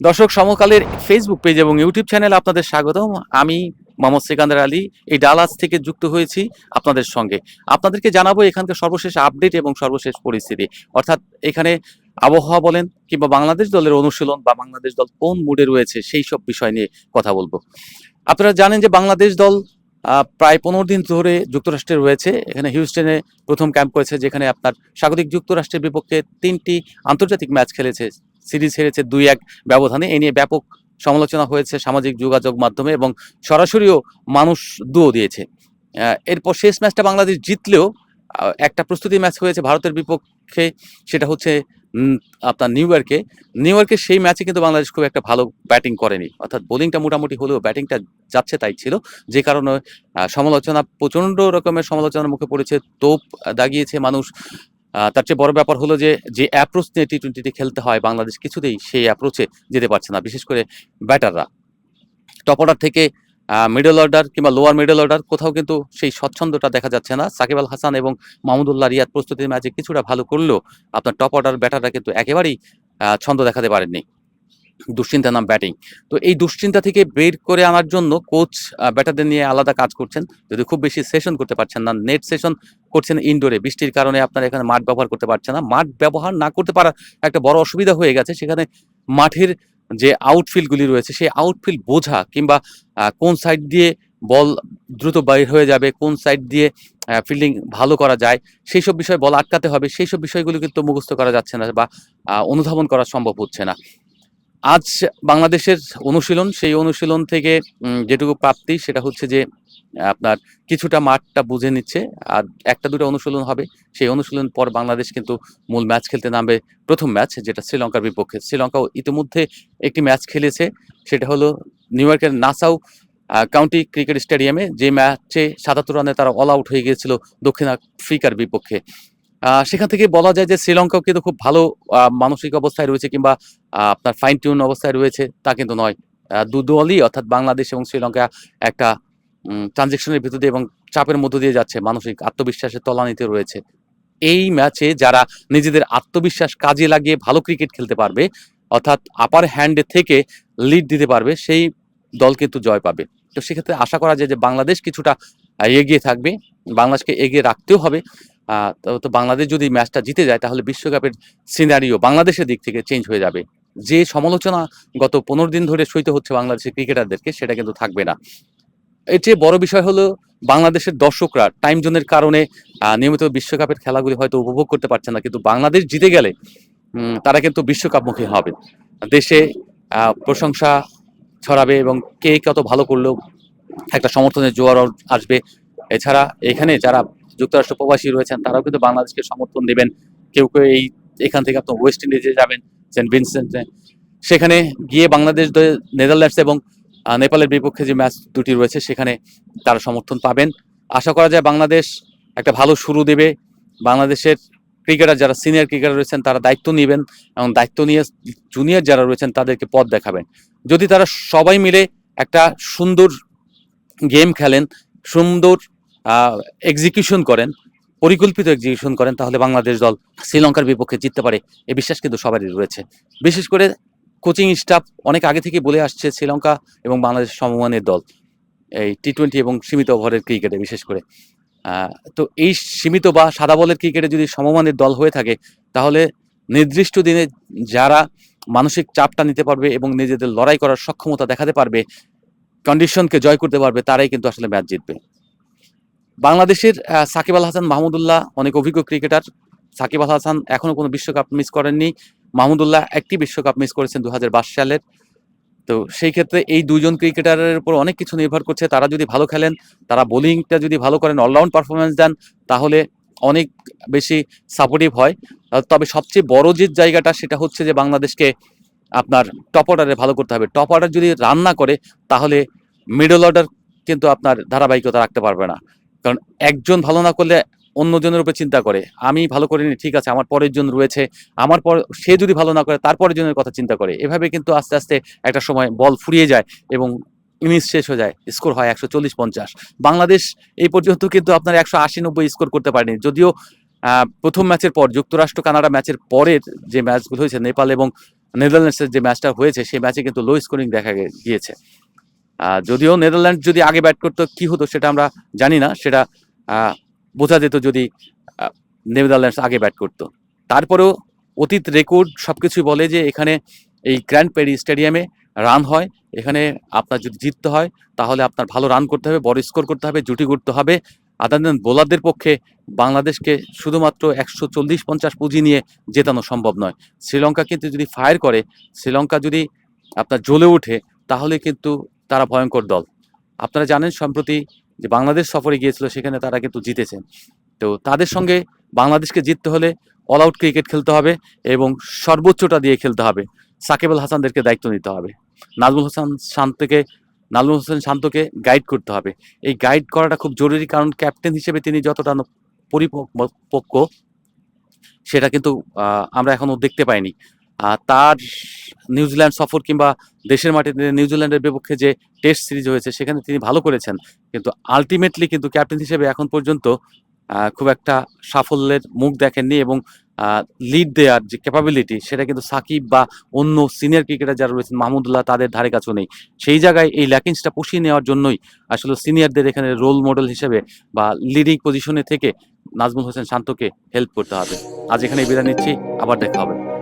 দর্শক, সমকালের Facebook page এবং ইউটিউব চ্যানেলে আপনাদের স্বাগতম। আমি মোহাম্মদ সিকান্দার আলী, এই ডালাস থেকে যুক্ত হয়েছি আপনাদের সঙ্গে। আপনাদেরকে জানাব এখানকার সর্বশেষ আপডেট এবং সর্বশেষ পরিস্থিতি। অর্থাৎ এখানে আবহাওয়া বলেন কিংবা বাংলাদেশ দলের অনুশীলন বা বাংলাদেশ দল কোন মুডে রয়েছে সেই সব বিষয় নিয়ে কথা বলব। আপনারা জানেন যে বাংলাদেশ দল প্রায় পনেরো দিন ধরে যুক্তরাষ্ট্রে রয়েছে। এখানে হিউস্টনে প্রথম ক্যাম্প করেছে, যেখানে আপনার স্বাগতিক যুক্তরাষ্ট্রের বিপক্ষে তিনটি আন্তর্জাতিক ম্যাচ খেলেছে। সিরিজ হেরেছে দুই এক ব্যবধানে। এ নিয়ে ব্যাপক সমালোচনা হয়েছে সামাজিক যোগাযোগ মাধ্যমে এবং সরাসরিও মানুষ দুও দিয়েছে। এরপর শেষ ম্যাচটা বাংলাদেশ জিতলেও একটা প্রস্তুতি ম্যাচ হয়েছে ভারতের বিপক্ষে, সেটা হচ্ছে আপনার নিউ ইয়র্কে। নিউ ইয়র্কে সেই ম্যাচে কিন্তু বাংলাদেশ খুব একটা ভালো ব্যাটিং করেনি। অর্থাৎ বোলিংটা মোটামুটি হলেও ব্যাটিংটা যাচ্ছে তাই ছিল। যে কারণে সমালোচনা, প্রচণ্ড রকমের সমালোচনার মুখে পড়েছে, তোপ দাগিয়েছে মানুষ। তার চেয়ে বড় ব্যাপার হলো যে যে অ্যাপ্রোচ নিয়ে টি টোয়েন্টিতে খেলতে হয় বাংলাদেশ কিছুতেই সেই অ্যাপ্রোচে যেতে পারছে না, বিশেষ করে ব্যাটাররা টপ অর্ডার থেকে মিডল অর্ডার কিংবা লোয়ার মিডল অর্ডার কোথাও কিন্তু সেই স্বচ্ছন্দটা দেখা যাচ্ছে না। সাকিব আল হাসান এবং মাহমুদুল্লাহ রিয়াদ প্রস্তুতির ম্যাচে কিছুটা ভালো করলেও আপনার টপ অর্ডার ব্যাটাররা কিন্তু একেবারেই ছন্দ দেখাতে পারেননি। দুশ্চিন্তা নাম ব্যাটিং তো এই দুশ্চিন্তা থেকে বের করে আনার জন্য কোচ ব্যাটারদের নিয়ে আলাদা কাজ করছেন। যদি খুব বেশি সেশন করতে পারছেন না নেট সেশন করছেন ইনডোরে বৃষ্টির কারণে আপনারা এখানে মাঠ ব্যবহার করতে পারছেন না। মাঠ ব্যবহার না করতে পারার একটা বড় অসুবিধা হয়ে গেছে। সেখানে মাঠের যে আউটফিল্ডগুলি রয়েছে, সেই আউটফিল্ড বোঝা কিংবা কোন সাইড দিয়ে বল দ্রুত বাইর হয়ে যাবে, কোন সাইড দিয়ে ফিল্ডিং ভালো করা যায় সেই সব বিষয়ে বল আটকাতে হবে। সেই সব বিষয়গুলো কিন্তু মুখস্থ করা যাচ্ছে না বা অনুধাবন করা সম্ভব হচ্ছে না। আজ বাংলাদেশের অনুশীলন, সেই অনুশীলন থেকে যেটুকু প্রাপ্তি, সেটা হচ্ছে যে আপনার কিছুটা মাঠটা বুঝে নিচ্ছে, আর একটা দুটো অনুশীলন হবে। সেই অনুশীলন পর বাংলাদেশ কিন্তু মূল ম্যাচ খেলতে নামবে প্রথম ম্যাচ, যেটা শ্রীলঙ্কার বিপক্ষে। শ্রীলঙ্কাও ইতিমধ্যে একটি ম্যাচ খেলেছে, সেটা হলো নিউ ইয়র্কের নাসাউ কাউন্টি ক্রিকেট স্টেডিয়ামে। যে ম্যাচে সাতাত্তর রানে তারা অল আউট হয়ে গিয়েছিল দক্ষিণ আফ্রিকার বিপক্ষে। সেখান থেকে বলা যায় যে শ্রীলঙ্কাও কিন্তু খুব ভালো মানসিক অবস্থায় রয়েছে কিংবা আপনার ফাইন টিউন অবস্থায় রয়েছে, তা কিন্তু নয়। দু দলই অর্থাৎ বাংলাদেশ এবং শ্রীলঙ্কা একটা ট্রানজেকশনের ভিতর দিয়ে এবং চাপের মধ্য দিয়ে যাচ্ছে মানসিক আত্মবিশ্বাসের তলানিতে রয়েছে। এই ম্যাচে যারা নিজেদের আত্মবিশ্বাস কাজে লাগিয়ে ভালো ক্রিকেট খেলতে পারবে, অর্থাৎ আপার হ্যান্ডে থেকে লিড দিতে পারবে, সেই দল কিন্তু জয় পাবে। তো সেক্ষেত্রে আশা করা যায় যে বাংলাদেশ কিছুটা এগিয়ে থাকবে, বাংলাদেশকে এগিয়ে রাখতেও হবে। তো বাংলাদেশ যদি ম্যাচটা জিতে যায়, তাহলে বিশ্বকাপের সিনারিও বাংলাদেশের দিক থেকে চেঞ্জ হয়ে যাবে। যে সমালোচনা গত পনেরো দিন ধরে সইতে হচ্ছে বাংলাদেশের ক্রিকেটারদেরকে সেটা কিন্তু থাকবে না। এর চেয়ে বড় বিষয় হলো বাংলাদেশের দর্শকরা টাইম জোনের কারণে নিয়মিত বিশ্বকাপের খেলাগুলি হয়তো উপভোগ করতে পারছে না। কিন্তু বাংলাদেশ জিতে গেলে তারা কিন্তু বিশ্বকাপমুখী হবে। দেশে প্রশংসা ছড়াবে এবং কে কত ভালো করল, একটা সমর্থনের জোয়ার আসবে। এছাড়া এখানে যারা যুক্তরাষ্ট্র প্রবাসী রয়েছেন, তারাও কিন্তু বাংলাদেশকে সমর্থন দেবেন। কেউ কেউ এই, এখান থেকে আপনার ওয়েস্ট ইন্ডিজে যাবেন সেন্ট ভিনসেন্টে সেখানে গিয়ে বাংলাদেশ নেদারল্যান্ডস এবং নেপালের বিপক্ষে যে ম্যাচ দুটি রয়েছে, সেখানে তারা সমর্থন পাবেন। আশা করা যায় বাংলাদেশ একটা ভালো শুরু দেবে। বাংলাদেশের ক্রিকেটার যারা সিনিয়র ক্রিকেটার রয়েছেন, তারা দায়িত্ব নেবেন এবং দায়িত্ব নিয়ে জুনিয়র যারা রয়েছেন, তাদেরকে পথ দেখাবেন। যদি তারা সবাই মিলে একটা সুন্দর গেম খেলেন, সুন্দর এক্সিকিউশন করেন, পরিকল্পিত এক্সিকিউশন করেন, তাহলে বাংলাদেশ দল শ্রীলঙ্কার বিপক্ষে জিততে পারে। এ বিশ্বাস কিন্তু সবারই রয়েছে। বিশেষ করে কোচিং স্টাফ অনেক আগে থেকে বলে আসছে শ্রীলঙ্কা এবং বাংলাদেশ সমমানের দল এই টি টোয়েন্টি এবং সীমিত ওভারের ক্রিকেটে, বিশেষ করে। তো এই সীমিত বা সাদা বলের ক্রিকেটে যদি সমমানের দল হয়ে থাকে, তাহলে নির্দিষ্ট দিনে যারা মানসিক চাপটা নিতে পারবে এবং নিজেদের লড়াই করার সক্ষমতা দেখাতে পারবে কন্ডিশনকে জয় করতে পারবে, তারাই কিন্তু আসলে ম্যাচ জিতবে। বাংলাদেশের সাকিব আল হাসান মাহমুদুল্লাহ অনেক অভিজ্ঞ ক্রিকেটার। সাকিব আল হাসান এখনও কোনো বিশ্বকাপ মিস করেননি। মাহমুদুল্লাহ একটি বিশ্বকাপ মিস করেছেন দু সালের। তো সেই ক্ষেত্রে এই দুজন ক্রিকেটারের উপর অনেক কিছু নির্ভর করছে। তারা যদি ভালো খেলেন, তারা বোলিংটা যদি ভালো করেন অলরাউন্ড পারফরমেন্স দেন, তাহলে অনেক বেশি সাপোর্টিভ হয়। তবে সবচেয়ে বড় যে জায়গাটা, সেটা হচ্ছে যে বাংলাদেশকে আপনার টপ অর্ডারে ভালো করতে হবে। টপ অর্ডার যদি রান না করে, তাহলে মিডল অর্ডার কিন্তু আপনার ধারাবাহিকতা রাখতে পারবে না। কারণ একজন ভালো না করলে অন্যজনের উপরে চিন্তা করে। আমি ভালো করিনি, ঠিক আছে, আমার পরের জন রয়েছে। আমার পর, সে যদি ভালো না করে, তার পরের জনের কথা চিন্তা করে। এভাবে কিন্তু আস্তে আস্তে একটা সময় বল ফুরিয়ে যায় এবং ইনিংস শেষ হয়ে যায়। স্কোর হয় একশো চল্লিশ পঞ্চাশ। বাংলাদেশ এই পর্যন্ত কিন্তু আপনার একশো আশি নব্বই স্কোর করতে পারেনি। যদিও প্রথম ম্যাচের পর, যুক্তরাষ্ট্র, কানাডা ম্যাচের পরের যে ম্যাচগুলো হয়েছে, নেপাল এবং নেদারল্যান্ডসের যে ম্যাচটা হয়েছে, সেই ম্যাচে কিন্তু লো স্কোরিং দেখা গিয়েছে। যদিও নেদারল্যান্ড যদি আগে ব্যাট করতো, কি হতো সেটা আমরা জানি না। সেটা বোঝা যেত যদি নেদারল্যান্ডস আগে ব্যাট করতো। তারপরেও অতীত রেকর্ড সবকিছুই বলে যে এখানে এই গ্র্যান্ড প্যারি স্টেডিয়ামে রান হয়। এখানে আপনার যদি জিততে হয়, তাহলে আপনার ভালো রান করতে হবে, বড় স্কোর করতে হবে, জুটি করতে হবে। আদার দেন বোলারদের পক্ষে বাংলাদেশকে শুধুমাত্র একশো চল্লিশ পঞ্চাশ পুঁজি নিয়ে জেতানো সম্ভব নয়। শ্রীলঙ্কা কিন্তু যদি ফায়ার করে, শ্রীলঙ্কা যদি আপনার জ্বলে ওঠে, তাহলে কিন্তু তারা ভয়ঙ্কর দল। আপনারা জানেন, সম্প্রতি যে বাংলাদেশ সফরে গিয়েছিল, সেখানে তারা কিন্তু জিতেছে। তো তাদের সঙ্গে বাংলাদেশকে জিততে হলে অল আউট ক্রিকেট খেলতে হবে এবং সর্বোচ্চটা দিয়ে খেলতে হবে। সাকিব আল হাসানদেরকে দায়িত্ব নিতে হবে। নাজমুল হাসান শান্তকে, নাজমুল হোসেন শান্তকে গাইড করতে হবে। এই গাইড করাটা খুব জরুরি কারণ ক্যাপ্টেন হিসেবে তিনি যতটা পরিপক্ক সেটা কিন্তু আমরা এখনও দেখতে পাইনি। তার নিউজিল্যান্ড সফর কিংবা দেশের মাটিতে নিউজিল্যান্ডের বিপক্ষে যে টেস্ট সিরিজ হয়েছে, সেখানে তিনি ভালো করেছেন। কিন্তু আলটিমেটলি কিন্তু ক্যাপ্টেন হিসেবে এখন পর্যন্ত খুব একটা সাফল্যের মুখ দেখেননি এবং লিড দেওয়ার যে ক্যাপাবিলিটি সেটা কিন্তু সাকিব বা অন্য সিনিয়র ক্রিকেটার যারা রয়েছেন মাহমুদুল্লাহ তাদের ধারে কাছেও নেই। সেই জায়গায় এই ল্যাকিংসটা পুষিয়ে নেওয়ার জন্যই আসলে সিনিয়রদের এখানে রোল মডেল হিসেবে বা লিডিং পজিশনে থেকে নাজমুল হোসেন শান্তকে হেল্প করতে হবে। আজ এখানে বিদায় নিচ্ছি, আবার দেখা হবে।